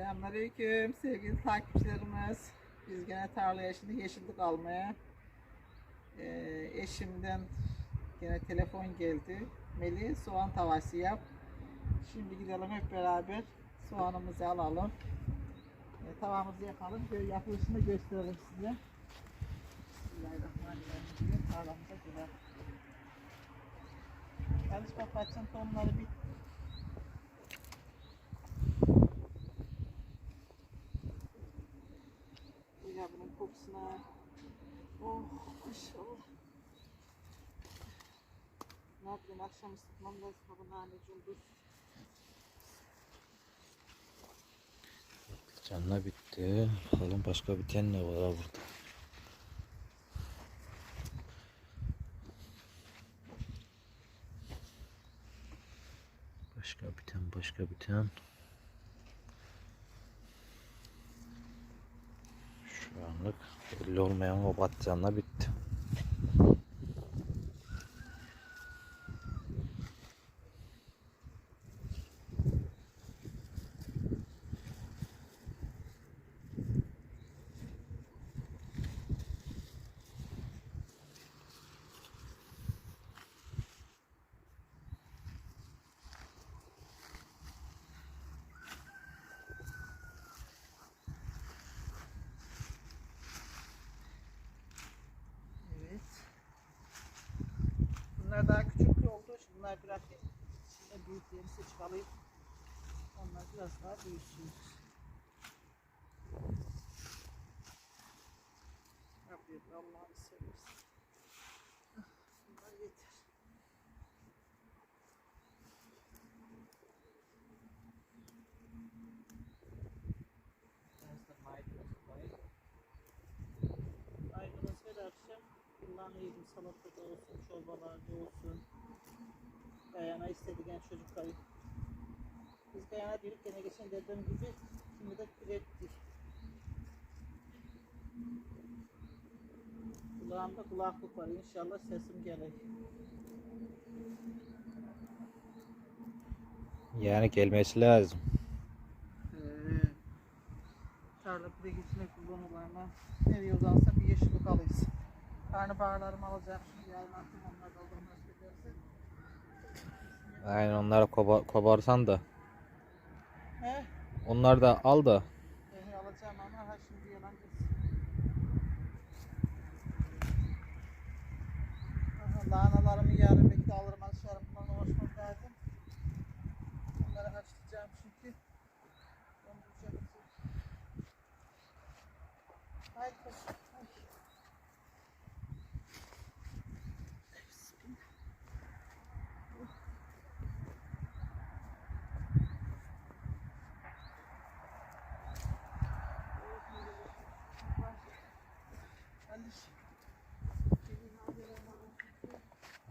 Selamünaleyküm sevgili takipçilerimiz. Biz gene tarlaya şimdi yeşillik almaya. Ee, eşimden gene telefon geldi. Meli soğan tavası yap. Şimdi gidelim hep beraber soğanımızı alalım. Ee, tavamızı yakalım. Böyle yapılışını gösterelim size. Bismillahirrahmanirrahim. Tarlamıza girelim. Çalışma paçın tonları bir Ya bunun kokusuna. Oh maşallah. Ne yapayım akşam ısıtmam lazım bu naneciğim dur. Canla bitti. Bakalım başka biten ne var burada. Başka biten, başka biten. Şu anlık belli olmayan o patlıcanla bitti. Evet. Bunlar daha küçük bunlar bırakayım. Şimdi büyüklerini seçip alayım. Onlar biraz daha büyüsün. Rabbim Allah'ını seversen. Ah, Bunlar yeter. Biraz da maydanoz koyayım. Maydanoz her akşam kullanıyorum salatada olsun, çorbalarda olsun. Gayana istediğin çocuk kayıp. Biz Gayana diyoruz gene geçen dediğim gibi şimdi de ürettik. Kulağımda kulaklık var inşallah sesim gelir. Yani gelmesi lazım. Ee, tarla pide gitmek kullanılır ama nereye uzansa bir yeşillik alırız. Karnabaharlarımı alacağım şimdi yarın akşam onlar da olur Aynen onları koba- koparsan da. He? Onlar da al da. Beni alacağım ama ha şimdi yalan desin. Aha, lahanalarımı yarın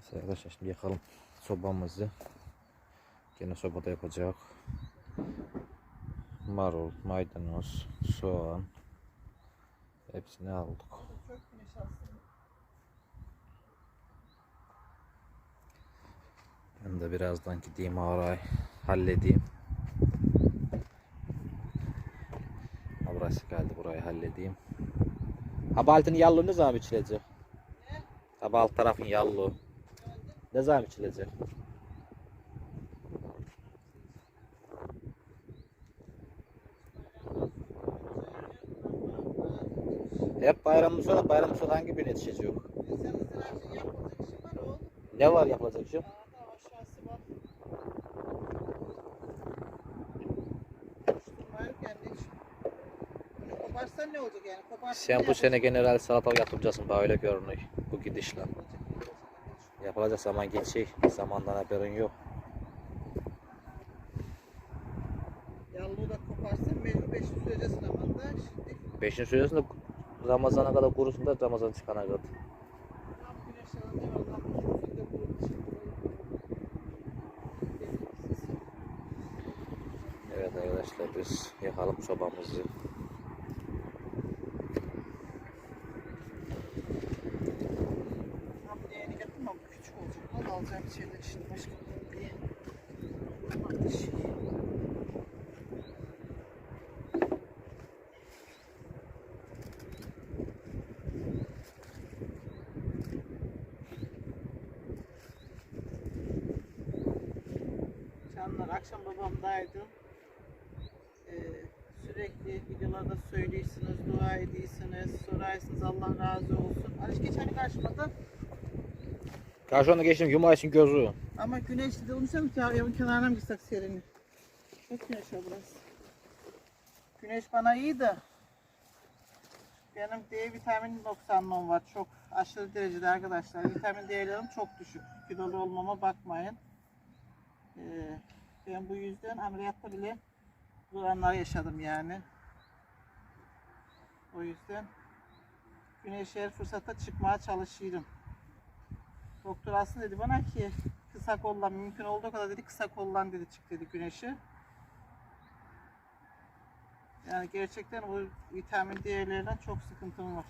Neyse Arkadaşlar şimdi yakalım sobamızı. Gene sobada yapacak. Marul, maydanoz, soğan. Hepsini aldık. Ben de birazdan gideyim orayı halledeyim. Ha burası geldi burayı halledeyim. Ha bu altın yallı ne zaman biçilecek? Ha bu alt tarafın yallı. Ne zaman biçilecek? Hep bayramın sonra bayramın sonra hangi birine yetişecek? Ne var yapılacak? Koparsın Sen bu sene general salatalık yapacaksın böyle görünüyor bu gidişle. Yapılacak zaman geçecek. Zamandan haberin yok. Yallığı da koparsan mecbur 500 süreceksin ama da şimdi Beşin süresinde Ramazan'a kadar kurusun da Ramazan çıkana kadar. Evet arkadaşlar biz yakalım sobamızı. Tam yeğeni getirmem bu küçük olacak. Onu alacağım şeyler işte başka bir diye. Ateş. Akşam babamdaydım. Ee, sürekli videolarda söylüyorsunuz, dua ediyorsunuz, sorarsınız Allah razı olsun. Aliş geçen karşımadı Karşına geçtim Yumayş'ın gözü. ama güneşli de sen ya evin kenarına mı gitsek serini? Çok güneş var burası. Güneş bana iyi de benim D vitamini noksanlığım var. Çok aşırı derecede arkadaşlar. Vitamin değerlerim çok düşük. Kilolu olmama bakmayın. Ee, ben bu yüzden ameliyatta bile zor yaşadım yani. O yüzden güneş her fırsatta çıkmaya çalışıyorum. Doktor aslında dedi bana ki kısa kollan mümkün olduğu kadar dedi kısa kollan dedi çık dedi güneşi. Yani gerçekten o vitamin değerlerinden çok sıkıntım var.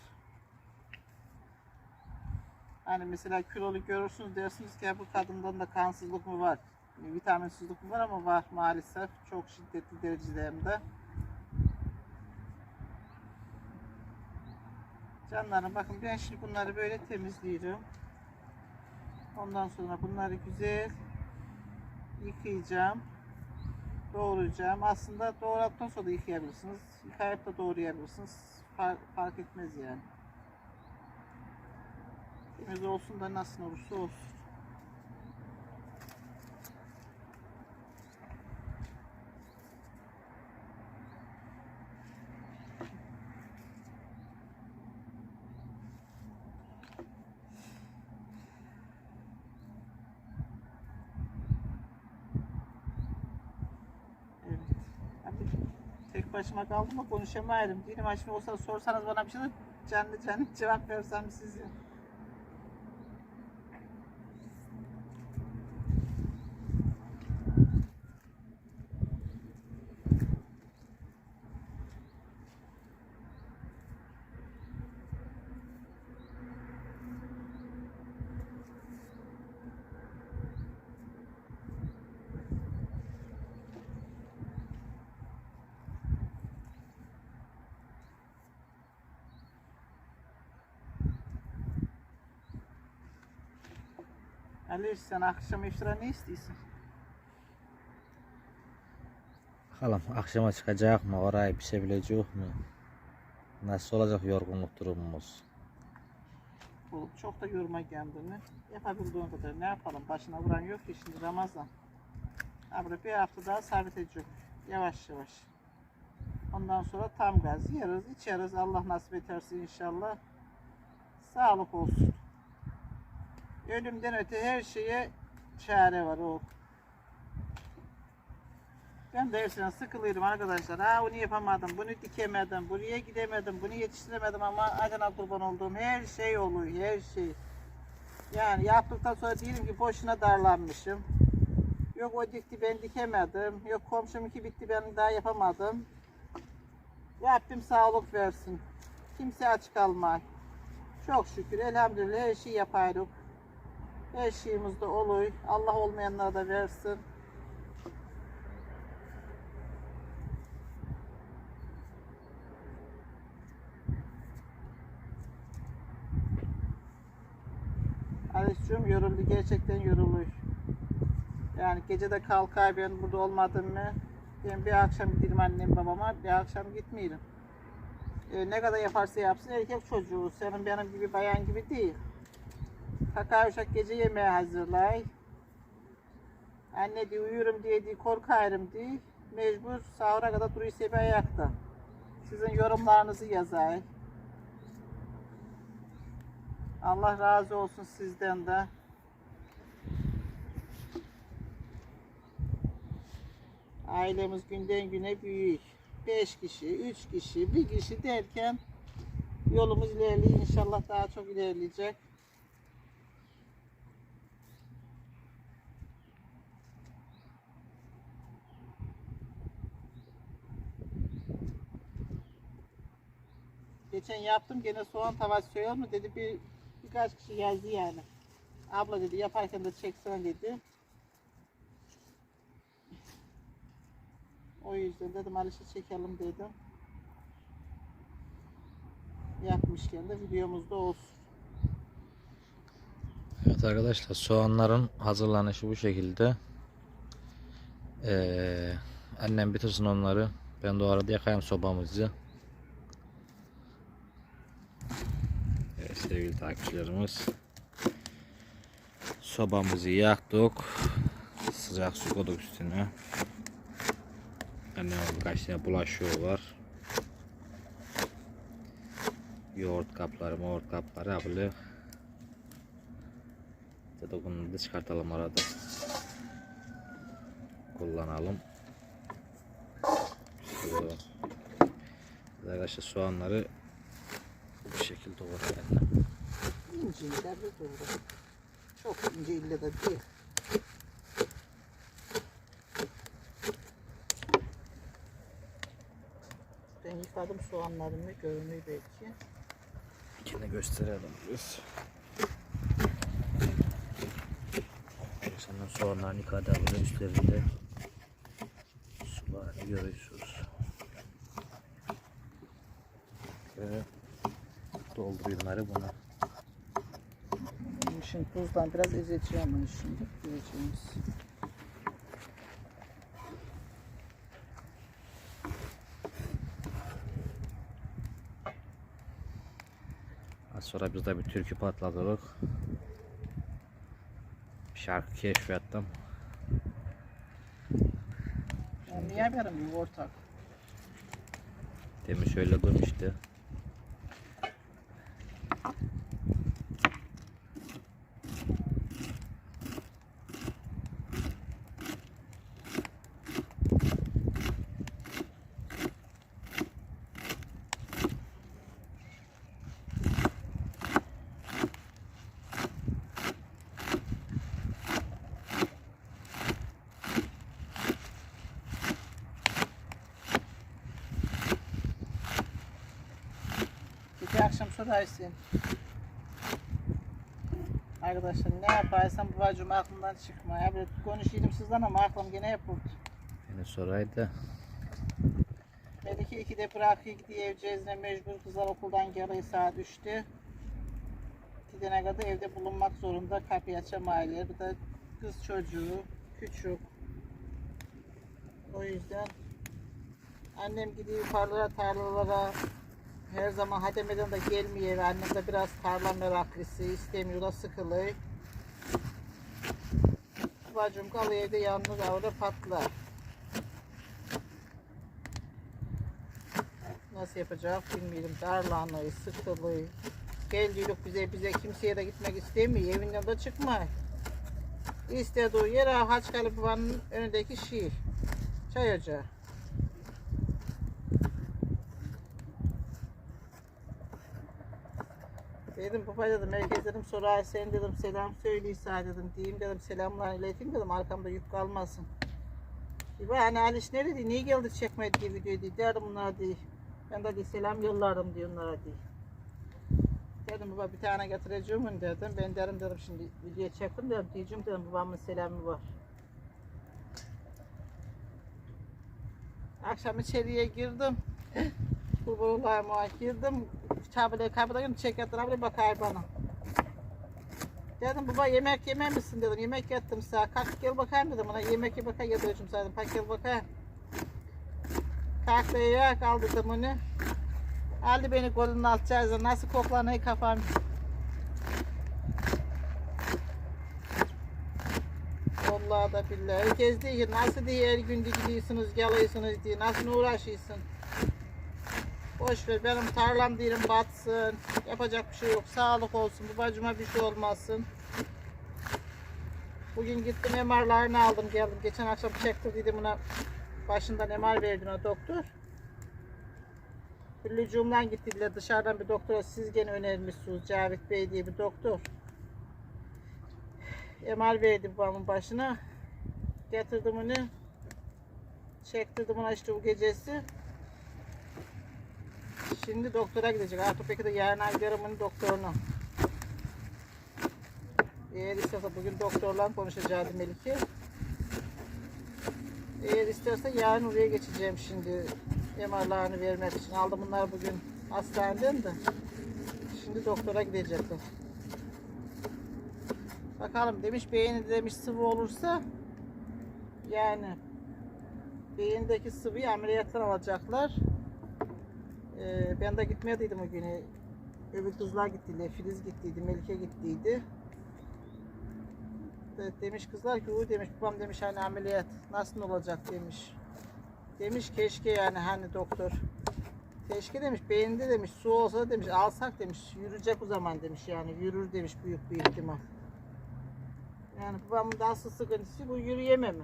Hani mesela kilolu görürsünüz dersiniz ki "Ya bu kadından da kansızlık mı var? Vitaminsizlik mi var ama var maalesef çok şiddetli derecede hem de. Canlarım bakın ben şimdi bunları böyle temizliyorum. Ondan sonra bunları güzel yıkayacağım. Doğrayacağım. Aslında doğradıktan sonra da yıkayabilirsiniz. Yıkayıp da doğrayabilirsiniz. Fark etmez yani. Temiz olsun da nasıl olursa olsun. Evet. Abi, tek başıma kaldım mı konuşamayırım. Değilim ha şimdi olsa sorsanız bana bir şey de canlı canlı cevap versem size. Ali sen akşam iftira ne istiyorsun? Bakalım akşama çıkacak mı? Orayı pişebilecek mi? Nasıl olacak yorgunluk durumumuz? Oğlum çok da yorma kendini. Yapabildiğin kadar ne yapalım? Başına vuran yok ki şimdi Ramazan. Abi bir hafta daha sabit edecek. Yavaş yavaş. Ondan sonra tam gaz yeriz, içeriz. Allah nasip ederse inşallah. Sağlık olsun. Ölümden öte her şeye çare var o. Ben de hepsinden sıkılıyorum arkadaşlar. Ha bunu yapamadım, bunu dikemedim, buraya gidemedim, bunu yetiştiremedim ama acına kurban olduğum her şey oluyor, her şey. Yani yaptıktan sonra diyelim ki boşuna darlanmışım. Yok o dikti ben dikemedim. Yok komşumunki bitti ben daha yapamadım. Rabbim sağlık versin. Kimse aç kalmay. Çok şükür elhamdülillah her şeyi yaparız. Her şeyimiz de oluyor. Allah olmayanlara da versin. Alişciğim yoruldu. Gerçekten yoruluyor. Yani gece de kalkar ben burada olmadım mı? Ben bir akşam giderim annem babama, bir akşam gitmeyelim. Ee, ne kadar yaparsa yapsın erkek çocuğu. Senin benim gibi bayan gibi değil. Kakar uşak gece yemeği hazırlay. Anne diye uyurum diye diye korkarım diye. Mecbur sahura kadar duruyor sebebi ayakta. Sizin yorumlarınızı yazay. Allah razı olsun sizden de. Ailemiz günden güne büyük. Beş kişi, üç kişi, bir kişi derken yolumuz ilerliyor. İnşallah daha çok ilerleyecek. Geçen yaptım gene soğan tavası söylüyor mu dedi bir birkaç kişi yazdı yani. Abla dedi yaparken de çeksene dedi. O yüzden dedim Aliş'i çekelim dedim. Yapmışken de videomuzda olsun. Evet arkadaşlar soğanların hazırlanışı bu şekilde. Ee, annem bitirsin onları. Ben de o arada yakayım sobamızı. Evet sevgili takipçilerimiz. Sobamızı yaktık. Sıcak su koyduk üstüne. Annem birkaç tane bulaşığı var. Yoğurt kapları, yoğurt kapları abla. Dedik bunu da çıkartalım arada. Kullanalım. Şu arkadaşlar soğanları bu şekilde doğrayalım. İnce ille de doğru. Çok ince ille de değil. Ben yıkadım soğanlarımı görünüyor belki. İkini gösterelim biz. Sonra soğanların yıkadı abla üstlerinde sularını görüyorsunuz. Böyle dolduruyor bunları buna. Şimdi tuzdan biraz ezeceğim onu şimdi. Göreceğimiz. Az sonra biz de bir türkü. Bir şarkı keşfettim. Yani niye verim ortak? Demin söyledim işte. Sorarsın. Arkadaşlar ne yaparsam babacığım aklımdan çıkma. Ya böyle konuşayım sizden ama aklım gene hep burada. Beni soraydı. Melike ikide bırakıyor gidiyor evcezine mecbur kızlar okuldan geliyor saat 3'te. Gidene kadar evde bulunmak zorunda kapıyı açamayıyor. Bir de kız çocuğu küçük. O yüzden annem gidiyor yukarılara tarlalara her zaman hademeden de gelmiyor. Annem de biraz tarla meraklısı istemiyor da sıkılıyor. Bacım kalıyor evde yalnız orada patlar. Nasıl yapacak bilmiyorum. Darlanıyor, sıkılıyor. Geldilik bize bize kimseye de gitmek istemiyor. Evinden de çıkmıyor. İstediği yer Haç Kalıbı'nın önündeki şiir. Çay ocağı. Dedim baba dedim herkes dedim sorar sen dedim selam söyleyse dedim diyeyim dedim selamlar ileteyim dedim arkamda yük kalmasın. Bir hani Aliş nerede niye geldi çekmedi diye video diye derdim bunlar diye. Ben de selam yollarım diye onlara diye. Dedim baba bir tane getireceğim dedim. Ben derim dedim şimdi video çektim dedim diyeceğim dedim babamın selamı var. Akşam içeriye girdim. Kurban olayım o girdim. Çabile kapıda çekettin abi bakar bana. Dedim baba yemek yemer misin dedim. Yemek yattım sana. Kalk gel bakayım dedim ona. Yemek ye bakayım yedireceğim sana. Kalk gel bakayım. Kalktı ya kaldırdım onu. Aldı beni kolunun alt cihazı. Nasıl koklanıyor kafam. Vallahi da billahi. Herkes diyor nasıl diye her gün gidiyorsunuz, geliyorsunuz diye. Nasıl uğraşıyorsun? Boş ver benim tarlam diyelim batsın. Yapacak bir şey yok. Sağlık olsun. Babacıma bir şey olmasın. Bugün gittim MR'larını aldım geldim. Geçen akşam çektirdiydim buna. Başından MR verdin o doktor. Lücumdan gittiler dışarıdan bir doktora siz gene önermişsiniz Cavit Bey diye bir doktor. MR verdi babamın başına. Getirdim onu. Çektirdim ona işte bu gecesi. Şimdi doktora gidecek. Artık belki de yarın giderim onun doktoruna. Eğer isterse bugün doktorla konuşacağız Melike. Eğer isterse yarın oraya geçeceğim şimdi. MR'larını vermek için. Aldım bunları bugün hastaneden de. Şimdi doktora gidecekler. Bakalım demiş beyni demiş sıvı olursa yani beyindeki sıvıyı ameliyattan alacaklar. Ee, ben de gitmediydim o günü. Öbür kızlar gittiydi. Filiz gittiydi. Melike gittiydi. De- demiş kızlar ki o demiş babam demiş hani ameliyat nasıl olacak demiş. Demiş keşke yani hani doktor. Keşke demiş beyinde demiş su olsa demiş alsak demiş yürüyecek o zaman demiş yani yürür demiş büyük bir ihtimal. Yani babamın da sıkıntısı bu yürüyememe.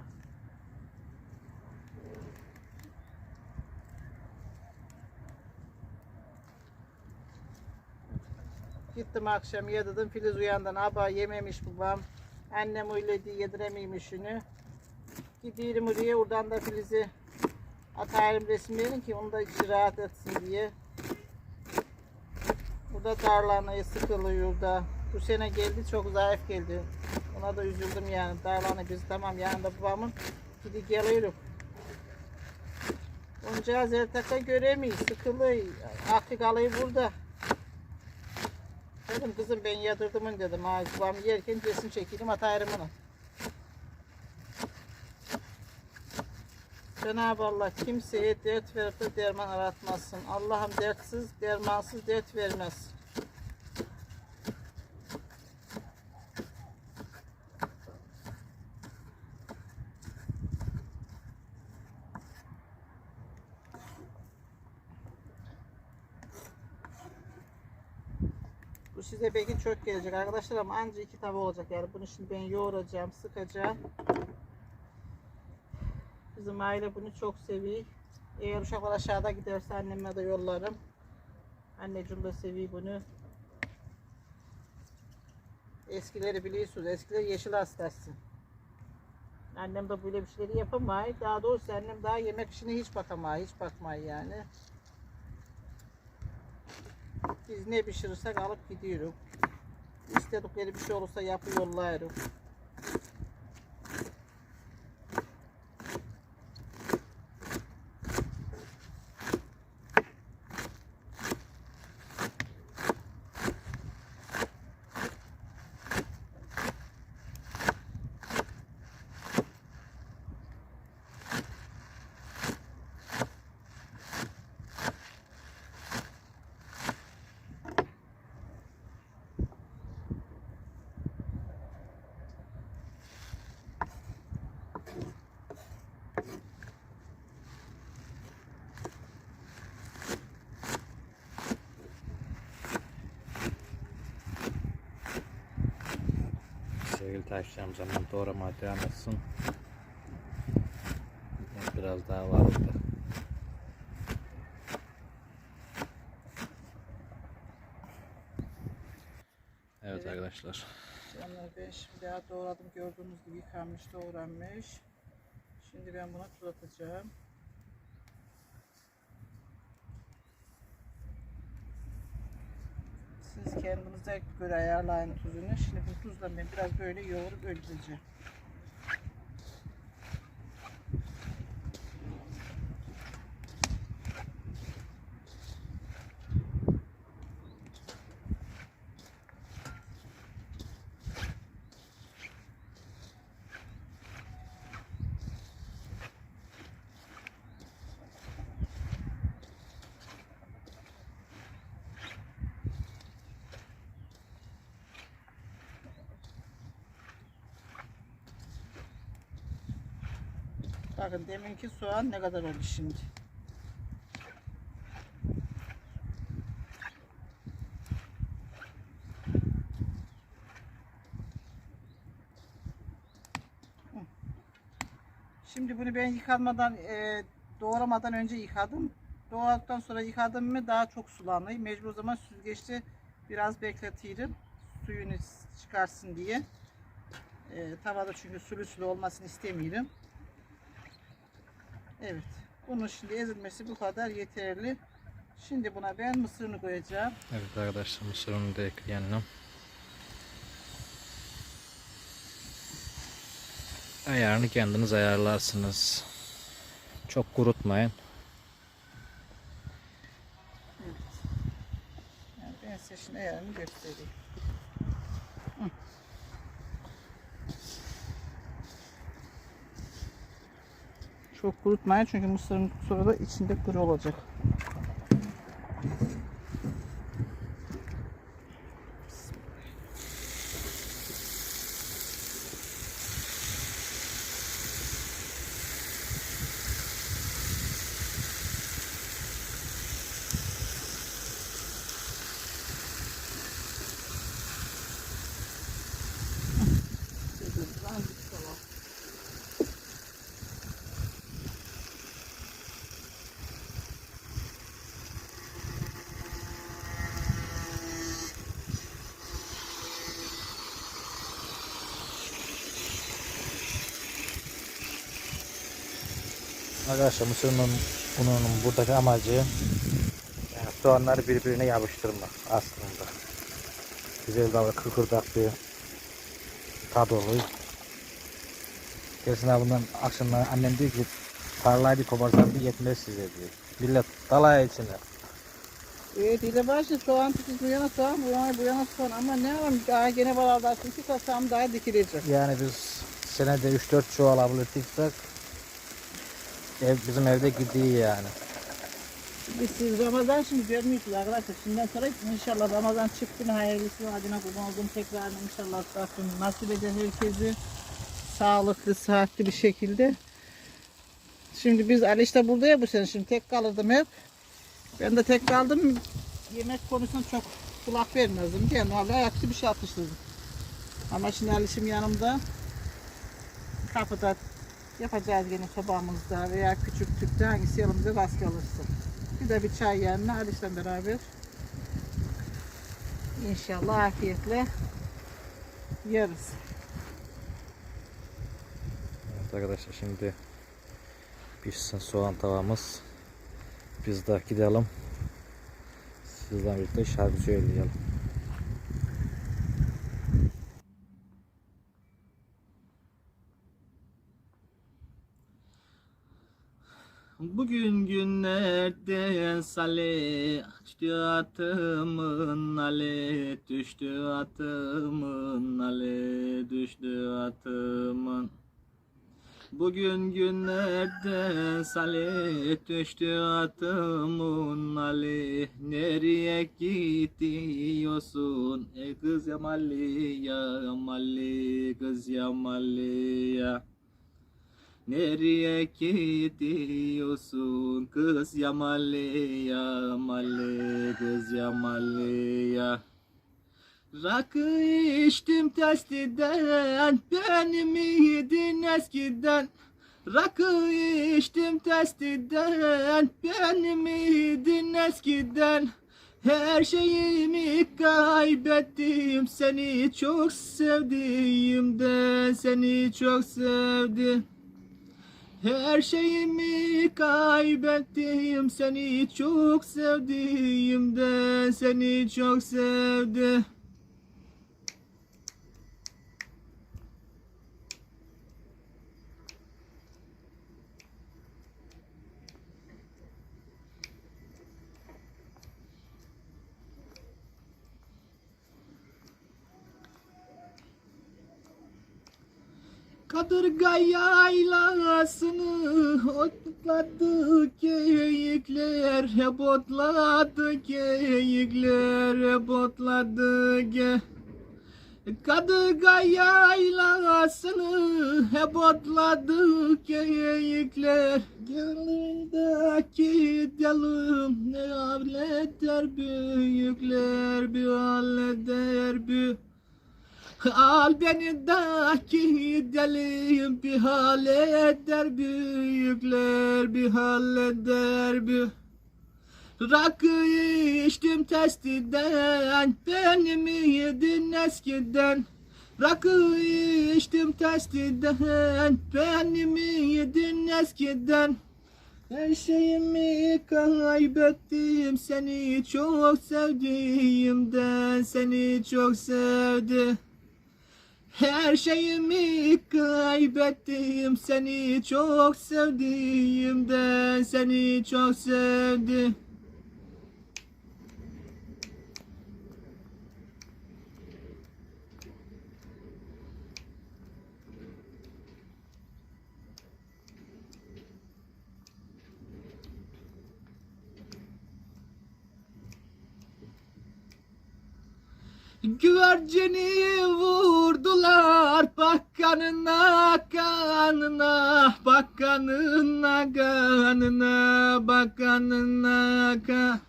Gittim akşam yedirdim Filiz uyandan aba yememiş babam. Annem öyle diye yediremeymiş şunu. Gidiyorum oraya oradan da Filiz'i atayım resimlerini ki onu da içi rahat etsin diye. Burada darlanayı sıkılıyor da. Bu sene geldi çok zayıf geldi. Ona da üzüldüm yani. Darlanı biz tamam yanında babamın gidi geliyoruz. Onca zertaka göremeyiz. Sıkılıyor. Aklı kalıyor burada. Dedim kızım ben yadırdım dedim. Ha, babam yerken resim çekeyim atayım onu. Cenab-ı Allah kimseye dert verip de derman aratmasın. Allah'ım dertsiz, dermansız dert vermez. Size belki çok gelecek arkadaşlar ama anca iki tava olacak yani. Bunu şimdi ben yoğuracağım, sıkacağım. Bizim aile bunu çok seviyor. Eğer uşaklar aşağıda giderse anneme de yollarım. Anneciğim de seviyor bunu. Eskileri biliyorsunuz. Eskiler yeşil hastası. Annem de böyle bir şeyleri yapamay. Daha doğrusu annem daha yemek işine hiç bakamay. Hiç bakmay yani. Biz ne pişirirsek alıp gidiyoruz. İstedikleri bir şey olursa yapıyorlar. Sevgili takipçilerim zaman doğramaya devam etsin. Biraz daha var orada. Evet Evet. arkadaşlar. Canlar ben şimdi daha doğradım. Gördüğünüz gibi yıkanmış, doğranmış. Şimdi ben buna tuz atacağım. Siz kendinize göre ayarlayın tuzunu. Şimdi bu tuzla ben biraz böyle yoğurup öldüreceğim. Bakın deminki soğan ne kadar oldu şimdi. Şimdi bunu ben yıkanmadan, e, doğramadan önce yıkadım. Doğradıktan sonra yıkadım mı daha çok sulanıyor. Mecbur o zaman süzgeçte biraz bekletirim. Suyunu çıkarsın diye. E, tavada çünkü sulu sulu olmasını istemiyorum. Evet. Bunun şimdi ezilmesi bu kadar yeterli. Şimdi buna ben mısırını koyacağım. Evet arkadaşlar mısırını da ekleyelim. Ayarını kendiniz ayarlarsınız. Çok kurutmayın. Evet. Yani ben size şimdi ayarını göstereyim. Hı. Çok kurutmayın çünkü mısırın sonra da içinde kuru olacak. Arkadaşlar mısırın ununun buradaki amacı yani soğanları birbirine yapıştırmak aslında. Güzel böyle kıkırdak bir tad oluyor. Gerçekten bundan akşamlar annem diyor ki tarlayı bir koparsan bir yetmez size diyor. Millet dalaya içine. Evet ile başı soğan tutup bu yana soğan bu yana bu yana soğan ama ne yapayım daha gene beraber iki kasam daha dikilecek. Yani biz senede 3-4 çuval ablatıksak ev, bizim evde gidiyor yani. Biz siz Ramazan şimdi görmüyorsunuz arkadaşlar. Şimdiden sonra inşallah Ramazan çıktı mı hayırlısı adına kurban oldum tekrar inşallah Rabbim nasip eder herkesi sağlıklı, sıhhatli bir şekilde. Şimdi biz Ali işte burada ya bu sene şimdi tek kalırdım hep. Ben de tek kaldım. Yemek konusunda çok kulak vermezdim diye vallahi ayakçı bir şey atıştırdım. Ama şimdi Alişim yanımda kapıda yapacağız gene sobamızda veya küçük tüpte hangisi yanımıza rast kalırsa. Bir de bir çay yanına Aliş'le beraber inşallah afiyetle yeriz. Evet arkadaşlar şimdi pişsin soğan tavamız. Biz de gidelim. Sizden birlikte şarkı söyleyelim. Bugün günlerden salih düştü atımın ale düştü atımın ale düştü atımın. Bugün günlerden salih düştü atımın ali Nereye gidiyorsun? Ey kız yamalli yamalli kız yamalli ya Nereye gidiyorsun? Kız yamalli yamalli kız yamalli ya Rakı içtim testiden benim miydin eskiden? Rakı içtim testiden benim miydin eskiden? Her şeyimi kaybettim seni çok sevdiğimden seni çok sevdim her şeyimi kaybettim seni çok sevdiğimden seni çok sevdim. Kadırga yaylasını otladı geyikler hep otladı geyikler hep otladı ge. Kadırga yaylasını hep otladı geyikler. Gönlündeki delum ne halleder büyükler bir halleder büyük Al beni daki delim bir hal büyükler bir hal eder bir Rakı içtim testiden benim yedin eskiden. Rakı içtim testiden benim yedin eskiden. Her şeyimi kaybettim seni çok sevdiğimden seni çok sevdim her şeyimi kaybettim seni çok sevdiğimden seni çok sevdim. Güvercini vurdular bak kanına kanına bak kanına kanına bak kanına ka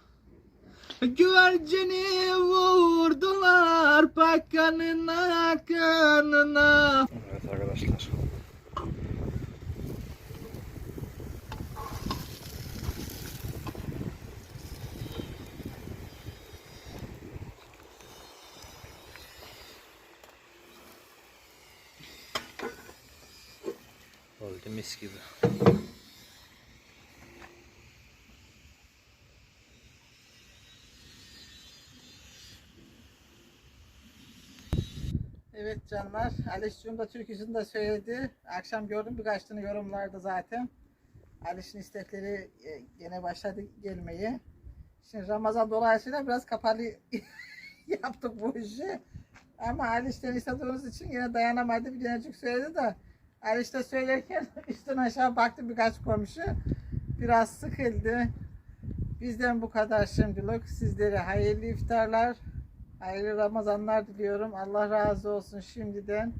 Güvercini vurdular bak kanına kanına. Evet arkadaşlar Oldu mis gibi. Evet canlar. Alişciğim da türküsünü de söyledi. Akşam gördüm birkaç tane yorumlarda zaten. Aliş'in istekleri e, gene başladı gelmeye. Şimdi Ramazan dolayısıyla biraz kapalı yaptık bu işi. Ama Aliş'ten istediğimiz için yine dayanamadı. Bir tanecik söyledi de Aliş de söylerken üstten aşağı baktı birkaç komşu. Biraz sıkıldı. Bizden bu kadar şimdilik. Sizlere hayırlı iftarlar. Hayırlı Ramazanlar diliyorum. Allah razı olsun şimdiden.